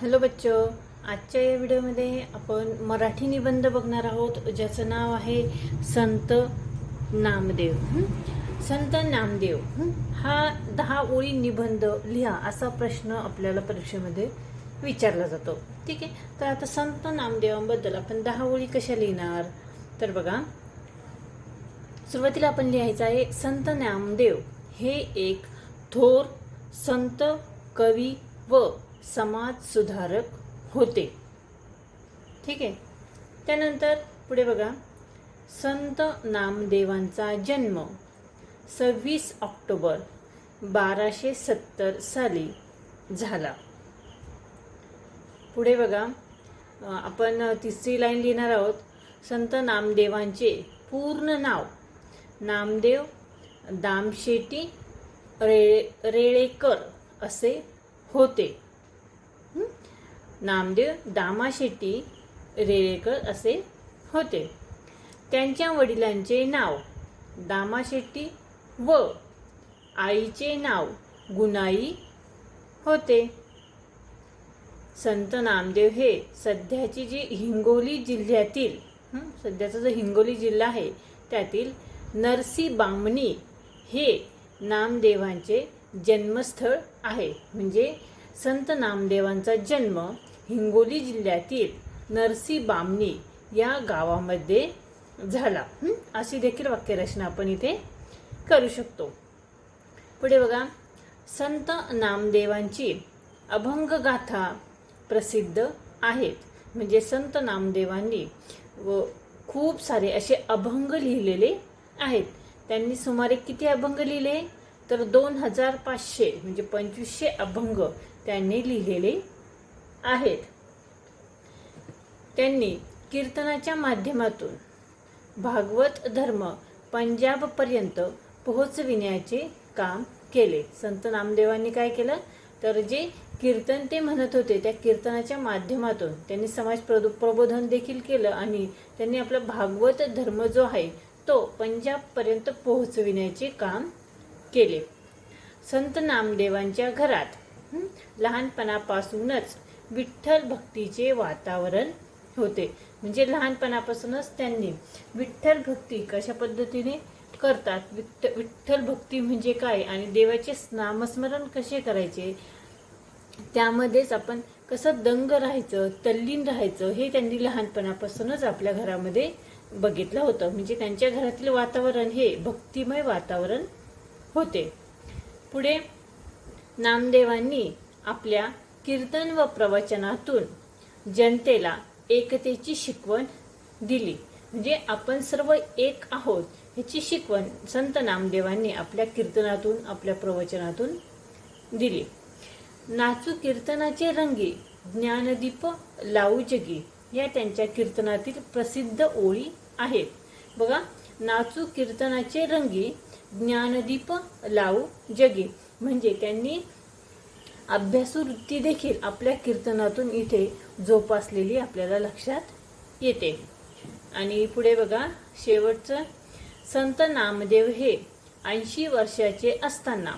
Hello बच्चो आजच्या या व्हिडिओमध्ये आपण मराठी निबंध बघणार आहोत ज्याचं नाव आहे संत नामदेव. संत नामदेव हा दहा ओळी निबंध लिहा असा प्रश्न आपल्याला परीक्षेमध्ये विचारला जातो. ठीक आहे? तर आता संत नामदेवांबद्दल आपण दहा ओळी कशा लिहिणार? तर बघा सुरुवातीला आपण लिहायचं आहे संत नामदेव हे एक थोर संत कवी व समाज सुधारक होते. ठीक आहे? त्यानंतर पुढे बघा. संत नामदेवांचा जन्म सव्वीस ऑक्टोबर बाराशे सत्तर साली झाला. पुढे बघा. आपण तिसरी लाईन लिहिणार आहोत. संत नामदेवांचे पूर्ण नाव. नामदेव दामशेटी रे रेळेकर असे होते. नामदेव दामाशेट्टी रेळेकर असे होते. त्यांच्या वडिलांचे नाव दामाशेट्टी व आईचे नाव गुणाई होते. संत नामदेव हे सध्याची जी हिंगोली जिल्ह्यातील सध्याचा जो हिंगोली जिल्हा आहे त्यातील नरसी बामणी हे नामदेवांचे जन्मस्थळ आहे. म्हणजे संत नामदेवांचा जन्म हिंगोली जिल्ह्यातील नरसी बामणी या गावामध्ये झाला. अशी देखील वाक्यरचना आपण इथे करू शकतो. पुढे बघा. संत नामदेवांची अभंग गाथा प्रसिद्ध आहेत. म्हणजे संत नामदेवांनी व खूप सारे असे अभंग लिहिलेले आहेत. त्यांनी सुमारे किती अभंग लिहिले? तर दोन हजार पाचशे म्हणजे पंचवीसशे अभंग त्यांनी लिहिलेले आहेत. त्यांनी कीर्तनाच्या माध्यमातून भागवत धर्म पंजाबपर्यंत पोहोचविण्याचे काम केले. संत नामदेवांनी काय केलं? तर जे कीर्तन ते म्हणत होते त्या कीर्तनाच्या माध्यमातून त्यांनी समाज प्रदो प्रबोधन देखील केलं आणि त्यांनी आपला भागवत धर्म जो आहे तो पंजाबपर्यंत पोहोचविण्याचे काम केले. संत नामदेवांच्या घरात लहानपणापासूनच विठ्ठल भक्तीचे वातावरण होते. म्हणजे लहानपणापासूनच त्यांनी विठ्ठल भक्ती कशा पद्धतीने करतात? विठ्ठ विठ्ठल भक्ती म्हणजे काय? आणि देवाचे नामस्मरण कसे करायचे? त्यामध्येच आपण कसं दंग राहायचं तल्लीन राहायचं हे त्यांनी लहानपणापासूनच आपल्या घरामध्ये बघितलं होतं. म्हणजे त्यांच्या घरातील वातावरण हे भक्तिमय वातावरण होते. पुढे नामदेवांनी आपल्या कीर्तन व प्रवचनातून जनतेला एकतेची शिकवण दिली. म्हणजे आपण सर्व एक आहोत ह्याची शिकवण संत नामदेवांनी आपल्या कीर्तनातून आपल्या प्रवचनातून दिली. नाचू कीर्तनाचे रंगी ज्ञानदीप लावू जगी या त्यांच्या कीर्तनातील प्रसिद्ध ओळी आहेत. बघा नाचू कीर्तनाचे रंगी ज्ञानदीप लावू जगी म्हणजे त्यांनी अभ्यासवृत्ती देखील आपल्या कीर्तनातून इथे जोपासलेली आपल्याला लक्षात येते. आणि पुढे बघा शेवटचं संत नामदेव हे ऐंशी वर्षाचे असताना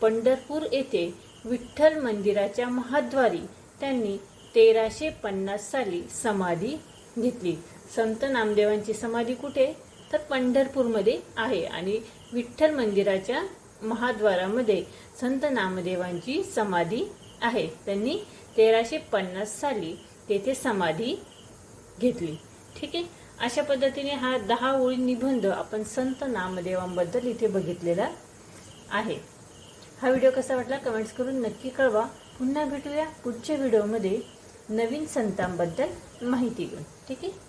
पंढरपूर येथे विठ्ठल मंदिराच्या महाद्वारी त्यांनी तेराशे पन्नास साली समाधी घेतली. संत नामदेवांची समाधी कुठे? तर पंढरपूरमध्ये आहे. आणि विठ्ठल मंदिराच्या महाद्वारामध्ये संत नामदेवांची समाधी आहे. त्यांनी तेराशे पन्नास साली तेथे समाधी घेतली. ठीक आहे? अशा पद्धतीने हा दहा ओळी निबंध आपण संत नामदेवांबद्दल इथे बघितलेला आहे. हा व्हिडिओ कसा वाटला कमेंट्स करून नक्की कळवा. पुन्हा भेटूया पुढच्या व्हिडिओमध्ये नवीन संतांबद्दल माहिती घेऊन. ठीक आहे?